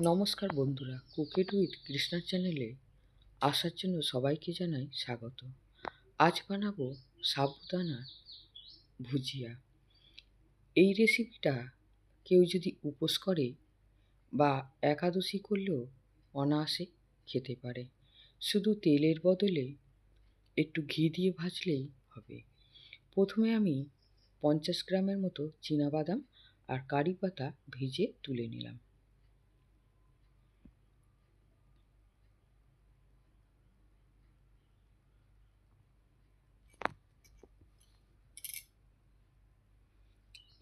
নমস্কার বন্ধুরা cook it with কৃষ্ণার চ্যানেলে আসার জন্য সবাইকে জানাই স্বাগত। আজ বানাবো সাবুদানার ভুজিয়া। এই রেসিপিটা কেউ যদি উপোস করে বা একাদশী করলেও অনায়াসে খেতে পারে। শুধু তেলের বদলে একটু ঘি দিয়ে ভাজলেই হবে। প্রথমে আমি পঞ্চাশ গ্রামের মতো বাদাম আর কারি পাতা ভেজে তুলে নিলাম।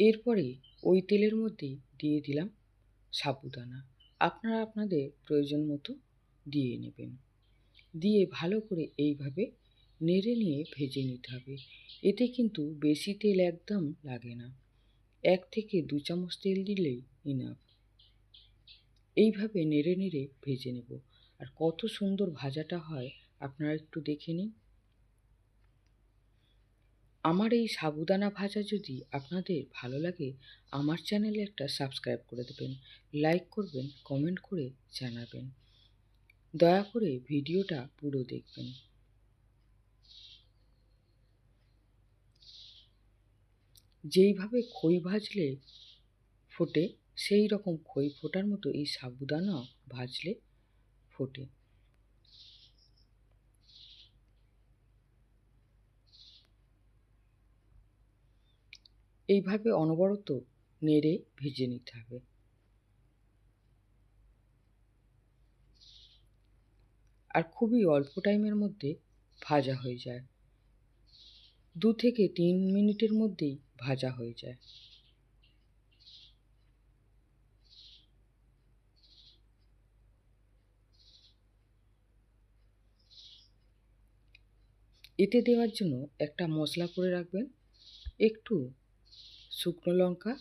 এরপরে ওই তেলের মধ্যে দিয়ে দিলাম সাবুদানা। আপনারা আপনাদের প্রয়োজন মতো দিয়ে নেবেন। দিয়ে ভালো করে এইভাবে নেড়ে নিয়ে ভেজে নিতে হবে। এতে কিন্তু বেশি তেল একদম লাগে না। এক থেকে দু চামচ তেল দিলেই ইনাফ এইভাবে নেড়ে নেড়ে ভেজে নেব। আর কত সুন্দর ভাজাটা হয়, আপনারা একটু দেখে নিন। আমার এই সাবুদানা ভাজা যদি আপনাদের ভালো লাগে, আমার চ্যানেলে একটা সাবস্ক্রাইব করে দেবেন, লাইক করবেন, কমেন্ট করে জানাবেন। দয়া করে ভিডিওটা পুরো দেখবেন। যেইভাবে খই ভাজলে ফোটে সেই রকম খই ফোটার মতো এই সাবুদানা ভাজলে ফোটে। এইভাবে অনবরত নেড়ে ভেজে নিতে হবে। আর খুবই অল্প টাইমের মধ্যে ভাজা হয়ে যায়। দু থেকে তিন মিনিটের মধ্যেই ভাজা হয়ে যায়। এতে দেওয়ার জন্য একটা মশলা করে রাখবেন। একটু শুকনো লঙ্কা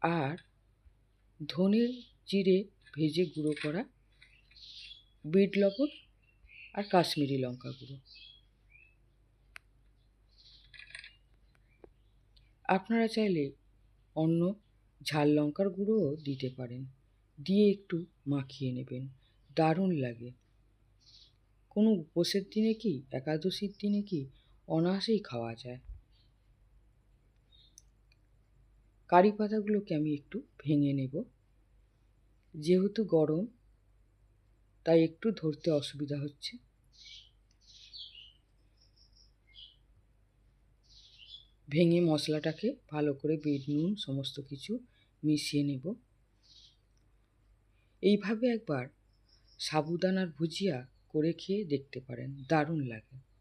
আর ধনে জিরে ভেজে গুঁড়ো করা বিট লবণ আর কাশ্মীরি লঙ্কা গুঁড়ো। আপনারা চাইলে অন্য ঝাল লঙ্কার গুঁড়োও দিতে পারেন। দিয়ে একটু মাখিয়ে নেবেন। দারুণ লাগে। কোনো উপোসের দিনে কি, একাদশীর দিনে কি অনায়াসেই খাওয়া যায়? কারি পাতাগুলোকে আমি একটু ভেঙে নেব। যেহেতু গরম, তাই একটু ধরতে অসুবিধা হচ্ছে। ভেঙে মশলাটাকে ভালো করে বিট, নুন, সমস্ত কিছু মিশিয়ে নেব। এইভাবে একবার সাবুদানার ভুজিয়া করে খেয়ে দেখতে পারেন, দারুণ লাগে।